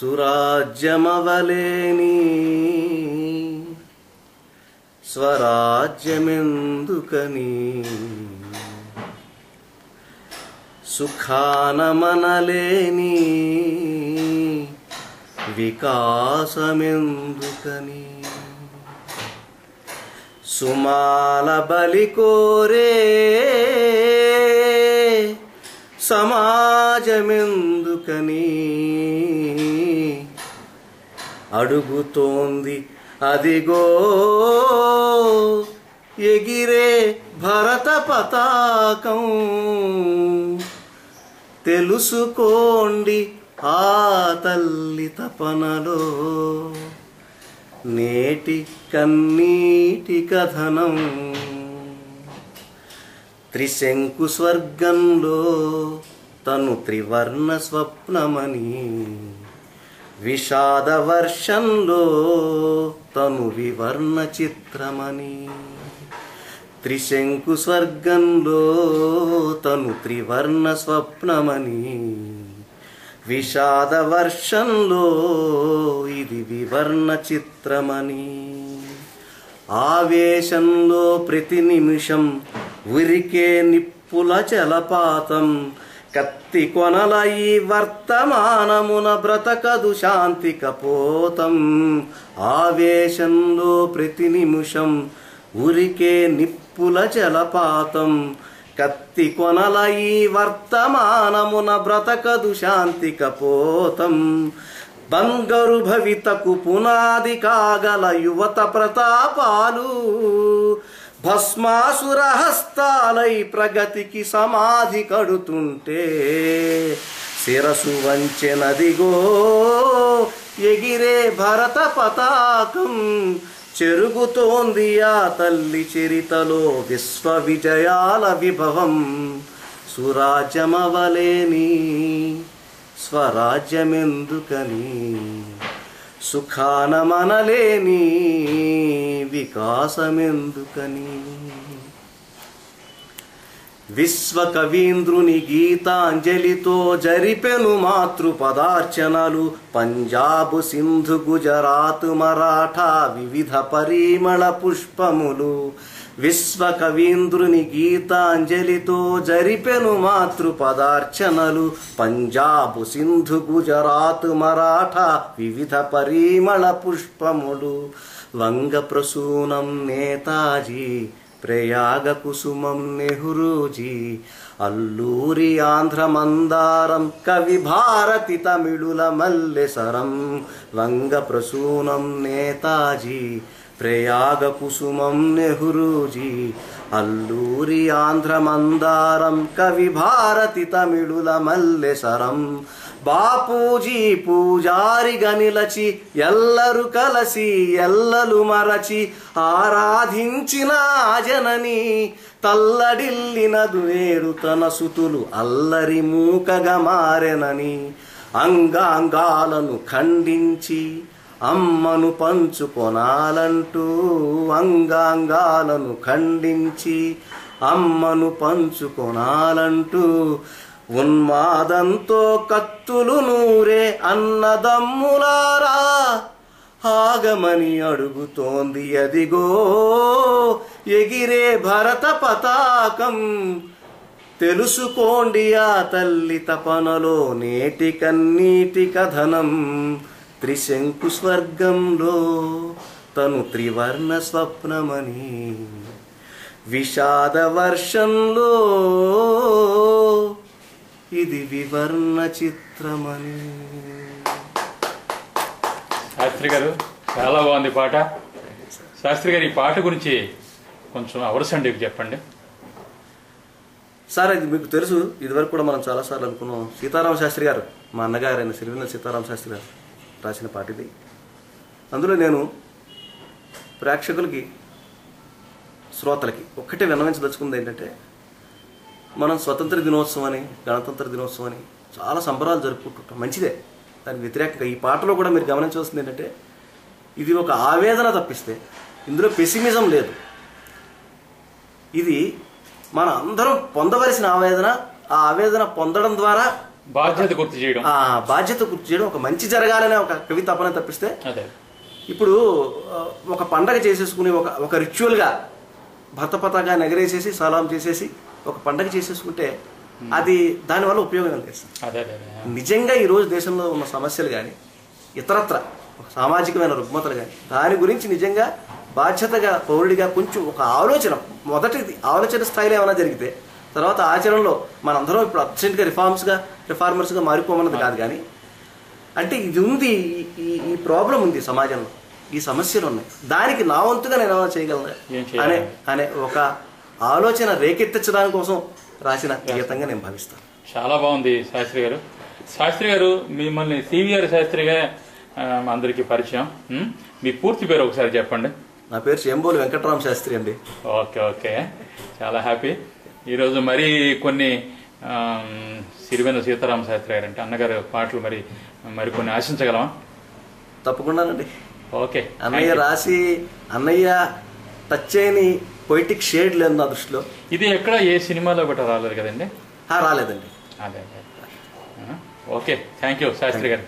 సురాజ్యమవలేని స్వరాజ్యమెందుకని? సుఖానమనలేని వికాసమెందుకని? సుమాల బలి కోరే సమాజమెందుకని? అడుగుతోంది. అదిగో ఎగిరే భరత పతాకం. తెలుసుకోండి ఆ తల్లి తపనలో. నేటి కన్నీటి కథనం. త్రిశంకు స్వర్గంలో తను త్రివర్ణ స్వప్నమని. విషాద వర్షంలో తను వివర్ణ చిత్రమని. త్రిశంకు స్వర్గంలో తను త్రివర్ణ స్వప్నమని. విషాద వర్షంలో ఇది వివర్ణ చిత్రమని. ఆవేశంలో ప్రతి నిమిషం ఉరికే నిప్పుల జలపాతం కత్తి కొనల ఈ వర్తమానమున బ్రతకదు శాంతి కపోతం. ఆవేశంలో ప్రతి నిమిషం ఉరికే నిప్పుల జలపాతం. కత్తి కొనల ఈ వర్తమానమున బ్రతకదు శాంతి కపోతం. బంగారు భవితకు పునాది కాగల యువత ప్రతాపాలు. భస్మాసురహస్తాలై ప్రగతికి సమాధి కడుతుంటే శిరసు వంచెనదిగో ఎగిరే భరత పతాకం చెరుగుతోంది ఆ తల్లి చరితలో విశ్వ విజయాల విభవం. సురాజ్యమవలేని స్వరాజ్యమెందుకని? సుఖానమనలేని వికాసమెందుకని? విశ్వకవీంద్రుని గీతాంజలితో జరిపెను మాతృ పదార్చనలు పంజాబు సింధు గుజరాత్ మరాఠా వివిధ పరిమళ పుష్పములు. విశ్వకవీంద్రుని గీతాంజలితో జరిపెను మాతృ పదార్చనలు పంజాబు సింధు గుజరాత్ మరాఠా వివిధ పరిమళ పుష్పములు. వంగ ప్రసూనం నేతాజీ ప్రయాగ కుసుమం నెహ్రూజీ అల్లూరి ఆంధ్ర మందారం కవి భారతి తమిళుల మల్లెసరం వంగ ప్రసూనం నేతాజీ ప్రయాగ కుసుమం నెహ్రూజీ అల్లూరి ఆంధ్ర మందారం కవి భారతి తమిళుల మల్లెసరం. బాపూజీ పూజారిగా నిలచి ఎల్లరు కలసి ఎల్లలు మరచి ఆరాధించిన జనని. తల్లడిల్లినదు నేడు తన సుతులు అల్లరి మూకగా మారెనని. అంగాంగాలను ఖండించి అమ్మను పంచుకొనాలంటూ అంగాంగాలను ఖండించి అమ్మను పంచుకొనాలంటూ ఉన్మాదంతో కత్తులు నూరే అన్నదమ్ములారా ఆగమని అడుగుతోంది అదిగో ఎగిరే భరత పతాకం. తెలుసుకోండి ఆ తల్లి తపనలో నేటి కన్నీటి కథనం. త్రిశంకు స్వర్గంలో తను త్రివర్ణ స్వప్నమని. విషాద వర్షంలో ఇది వివర్ణ చిత్రమని. శాస్త్రి గారు చాలా బాగుంది పాట. శాస్త్రి గారు ఈ పాట గురించి కొంచెం అవరసండి చెప్పండి. సార్ ఇది మీకు తెలుసు ఇదివరకు కూడా మనం చాలాసార్లు అనుకున్నాం. సీతారామ శాస్త్రి గారు మా అన్నగారు అయిన సిరివెన్నెల సీతారామ శాస్త్రి గారు. రాసిన పాట ఇది. అందులో నేను ప్రేక్షకులకి శ్రోతలకి ఒక్కటే విన్నవించదలుచుకుంది ఏంటంటే మనం స్వతంత్ర దినోత్సవం అని గణతంత్ర దినోత్సవం అని చాలా సంబరాలు జరుపుకుంటుంటాం. మంచిదే. దానికి వ్యతిరేకంగా ఈ పాటలో కూడా మీరు గమనించవలసింది ఏంటంటే ఇది ఒక ఆవేదన తప్పిస్తే ఇందులో పెసిమిజం లేదు. ఇది మన అందరం పొందవలసిన ఆవేదన ఆ ఆవేదన పొందడం ద్వారా బాధ్యత గుర్తు చేయడం. ఆ బాధ్యత గుర్తు చేయడం ఒక మంచి జరగాలనే ఒక కవిత తపన తప్పిస్తే ఇప్పుడు ఒక పండగ చేసేసుకుని ఒక ఒక రిచువల్గా భర్త పతాకాన్ని ఎగరేసేసి సలాం చేసేసి ఒక పండగ చేసేసుకుంటే అది దానివల్ల ఉపయోగం అదే. నిజంగా ఈరోజు దేశంలో ఉన్న సమస్యలు కానీ ఇతరత్ర ఒక సామాజికమైన రుగ్మతలు కానీ దాని గురించి నిజంగా బాధ్యతగా పౌరుడిగా కొంచెం ఒక ఆలోచన మొదటిది ఆలోచన స్థాయిలో ఏమైనా జరిగితే తర్వాత ఆచరణలో మనందరం ఇప్పుడు అర్జెంట్గా రిఫార్మ్స్గా రిఫార్మర్స్గా మారిపోమన్నది కాదు కానీ అంటే ఇది ఉంది ఈ- ఈ ప్రాబ్లం ఉంది సమాజంలో. ఈ సమస్యలు ఉన్నాయి. దానికి నా వంతుగా నేను ఏమైనా చేయగలను? అనే అనే ఒక ఆలోచన రేకెత్తించడానికి కోసం రాసిన గీతంగా నేను భావిస్తాను. చాలా బాగుంది శాస్త్రి గారు. శాస్త్రి గారు మిమ్మల్ని సివిఆర్ శాస్త్రిగా అందరికీ పరిచయం? మీ పూర్తి పేరు ఒకసారి చెప్పండి. నా పేరు శంబోలు వెంకటరామ శాస్త్రి అండి. Okay okay. చాలా హ్యాపీ. ఈరోజు మరి కొన్ని సిరివెన్న సీతారామ శాస్త్రి గారు అంటే అన్నగారు పాటలు మరి మరి కొన్ని ఆశించగలమా? తప్పకుండానండి. ఓకే అన్నయ్య రాసి అన్నయ్య టచ్ చేయని పొయిటిక్ షేడ్ లేదు నా దృష్టిలో. ఇది ఎక్కడ ఏ సినిమాలో కూడా రాలేదు కదండి? రాలేదండి. అదే ఓకే థ్యాంక్ యూ శాస్త్రి గారు.